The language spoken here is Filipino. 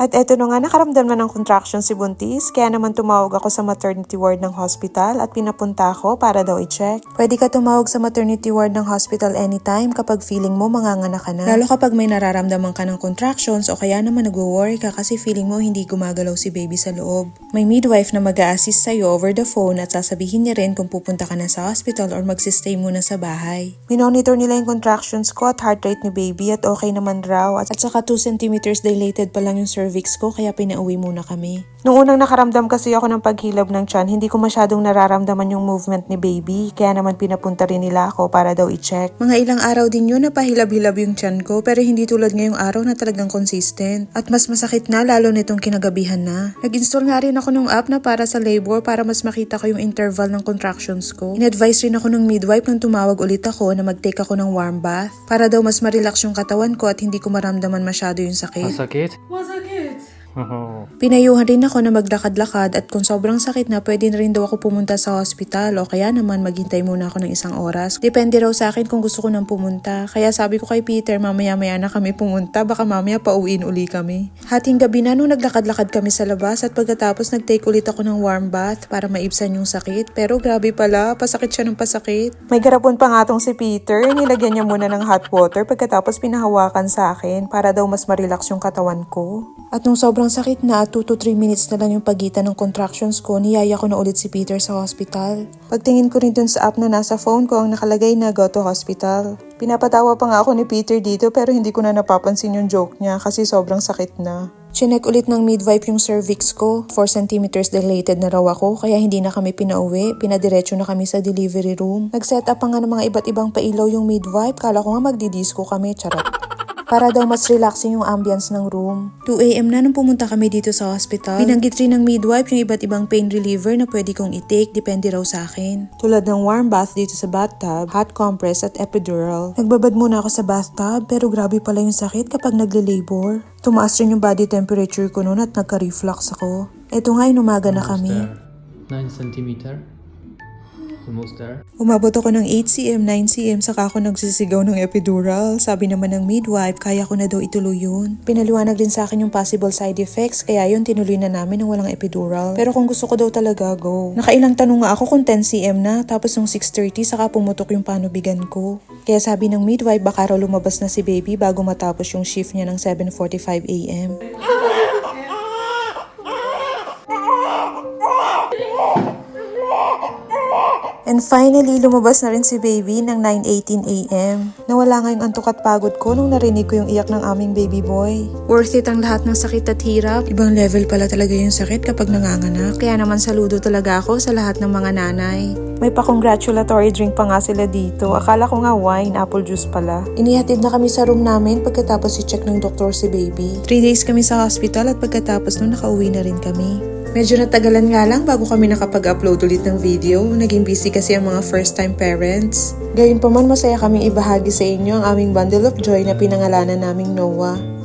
At eto na nga, nakaramdam na ng contraction si Buntis, kaya naman tumawag ako sa maternity ward ng hospital at pinapunta ako para daw i-check. Pwede ka tumawag sa maternity ward ng hospital anytime kapag feeling mo manganganak ka na. Lalo kapag may nararamdaman ka ng contractions o kaya naman nagwo-worry ka kasi feeling mo hindi gumagalaw si baby sa loob. May midwife na mag assist sa'yo over the phone at sasabihin niya rin kung pupunta ka na sa hospital or magsistay muna sa bahay. Minonitor nila yung contractions ko at heart rate ni baby at okay naman raw at, at saka 2 centimeters dilated pa lang yung cervix ko kaya pinauwi muna kami. Nung unang nakaramdam kasi ako ng paghilab ng tiyan, hindi ko masyadong nararamdaman yung movement ni baby kaya naman pinapunta rin nila ako para daw i-check. Mga ilang araw din yun na pahilab-hilab yung tiyan ko pero hindi tulad ngayong araw na talagang consistent. At mas masakit na lalo nitong kinagabihan na. Nag-install nga rin ako ng app na para sa labor para mas makita ko yung interval ng contractions ko. In-advise rin ako ng midwife nung tumawag ulit ako na mag-take ako ng warm bath para daw mas ma-relax yung katawan ko at hindi ko maramdaman masyado yung sakit. Masakit? Masakit. Pinayuhan rin ako na maglakad-lakad at kung sobrang sakit na pwede na rin daw ako pumunta sa hospital o kaya naman maghintay muna ako ng isang oras. Depende raw sa akin kung gusto ko nang pumunta. Kaya sabi ko kay Peter mamaya-maya na kami pumunta baka mamaya pauwiin uli kami. Hating gabi na nung naglakad-lakad kami sa labas at pagkatapos nag-take ulit ako ng warm bath para maibsan yung sakit. Pero grabe pala, pasakit siya ng pasakit. May garapon pa nga tong si Peter. Nilagyan niya muna ng hot water pagkatapos pinahawakan sa akin para daw mas ma-relax yung katawan ko. At nung sobrang sakit na, 2 to 3 minutes na lang yung pagitan ng contractions ko, niyaya ko na ulit si Peter sa hospital. Pagtingin ko rin dun sa app na nasa phone ko, ang nakalagay na go to hospital. Pinapatawa pa nga ako ni Peter dito pero hindi ko na napapansin yung joke niya kasi sobrang sakit na. Chinek ulit ng midwife yung cervix ko. 4 centimeters dilated na raw ako kaya hindi na kami pinauwi. Pinadiretso na kami sa delivery room. Nag-set up pa nga ng mga iba't ibang pailaw yung midwife. Kala ko nga magdidisco kami. Charot. Para daw mas relaxing yung ambience ng room. 2am na nung pumunta kami dito sa hospital. Binanggit rin ng midwife yung iba't ibang pain reliever na pwede kong i-take, depende raw sa akin. Tulad ng warm bath dito sa bathtub, hot compress at epidural. Nagbabad muna ako sa bathtub pero grabe pala yung sakit kapag nagle-labor. Tumaas rin yung body temperature ko noon at nagka-reflux ako. Eto nga, inumaga na kami. 9 centimeter. Almost there. Umabot ako ng 8cm, 9cm, saka ako nagsisigaw ng epidural. Sabi naman ng midwife, kaya ko na daw ituloy yun. Pinaliwanag din sa akin yung possible side effects, kaya yun tinuloy na namin ng walang epidural. Pero kung gusto ko daw talaga, go. Nakailang tanong nga ako kung 10cm na, tapos nung 6.30 saka pumutok yung panubigan ko. Kaya sabi ng midwife, baka raw lumabas na si baby bago matapos yung shift niya ng 7.45am. And finally, lumabas na rin si baby ng 9.18am. Nawala nga yung antok at pagod ko nung narinig ko yung iyak ng aming baby boy. Worth it ang lahat ng sakit at hirap. Ibang level pala talaga yung sakit kapag nanganganak. Kaya naman saludo talaga ako sa lahat ng mga nanay. May pa-congratulatory drink pa nga sila dito. Akala ko nga wine, apple juice pala. Inihatid na kami sa room namin pagkatapos i-check ng doktor si baby. Three days kami sa hospital at pagkatapos nun nakauwi na rin kami. Medyo natagalan nga lang bago kami nakapag-upload ulit ng video. Naging busy kasi ang mga first-time parents. Gayun pa man, masaya kaming ibahagi sa inyo ang aming bundle of joy na pinangalanan naming Noah.